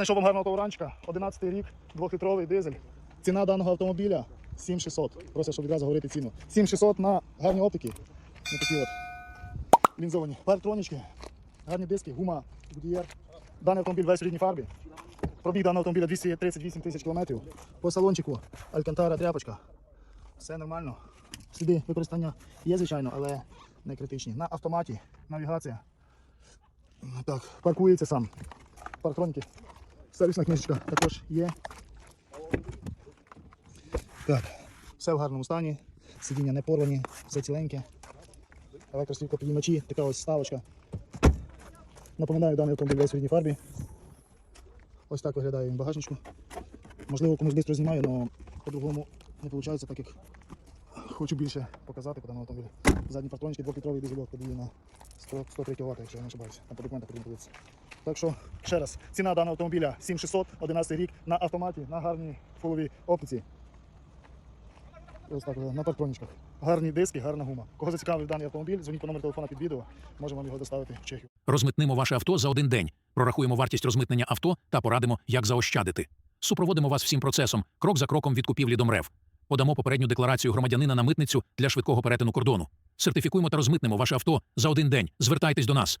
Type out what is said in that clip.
знайшов вам гарного тауранчика. 11 рік, 2-літровий дизель. Ціна даного автомобіля 7600. Просто щоб відразу говорити ціну. 7600 на гарні оптики. На такі от лінзовані. Парктронічки, гарні диски, гума, Goodyear. Даний автомобіль весь в рідній фарбі. Пробіг даного автомобіля 238 тисяч кілометрів. По салончику Алькантара тряпочка. Все нормально. Сліди використання є, звичайно, але не критичні. На автоматі навігація. Так, паркується сам. Парктроніки. Сервісна книжечка також є. Так, все в гарному стані. Сидіння не порвані, все ціленьке. Електросвітло підіймачі, така ось ставочка. Напоминаю, даний автомобіль весь в рідній фарбі. Ось так виглядає він багажничку. Можливо, комусь швидко знімаю, але по-другому не виходить, так як хочу більше показати по даному автомобілю. Задні партронички, 2-літровий дизельок подіє на 103 кВт, якщо я не ошибаюся. По документах подивитися. Так що, ще раз, ціна даного автомобіля 7600, 11 рік, на автоматі, на гарній фуловій оптиці. Ось так, на партроничках. Гарні диски, гарна гума. Кого зацікавив даний автомобіль, дзвоніть по номеру телефона під відео, можемо вам його доставити в Чехію. Розмитнимо ваше авто за один день. Прорахуємо вартість розмитнення авто та порадимо, як заощадити. Супроводимо вас всім процесом, крок за кроком від купівлі до МРЕВ. Подамо попередню декларацію громадянина на митницю для швидкого перетину кордону. Сертифікуємо та розмитнемо ваше авто за один день. Звертайтесь до нас.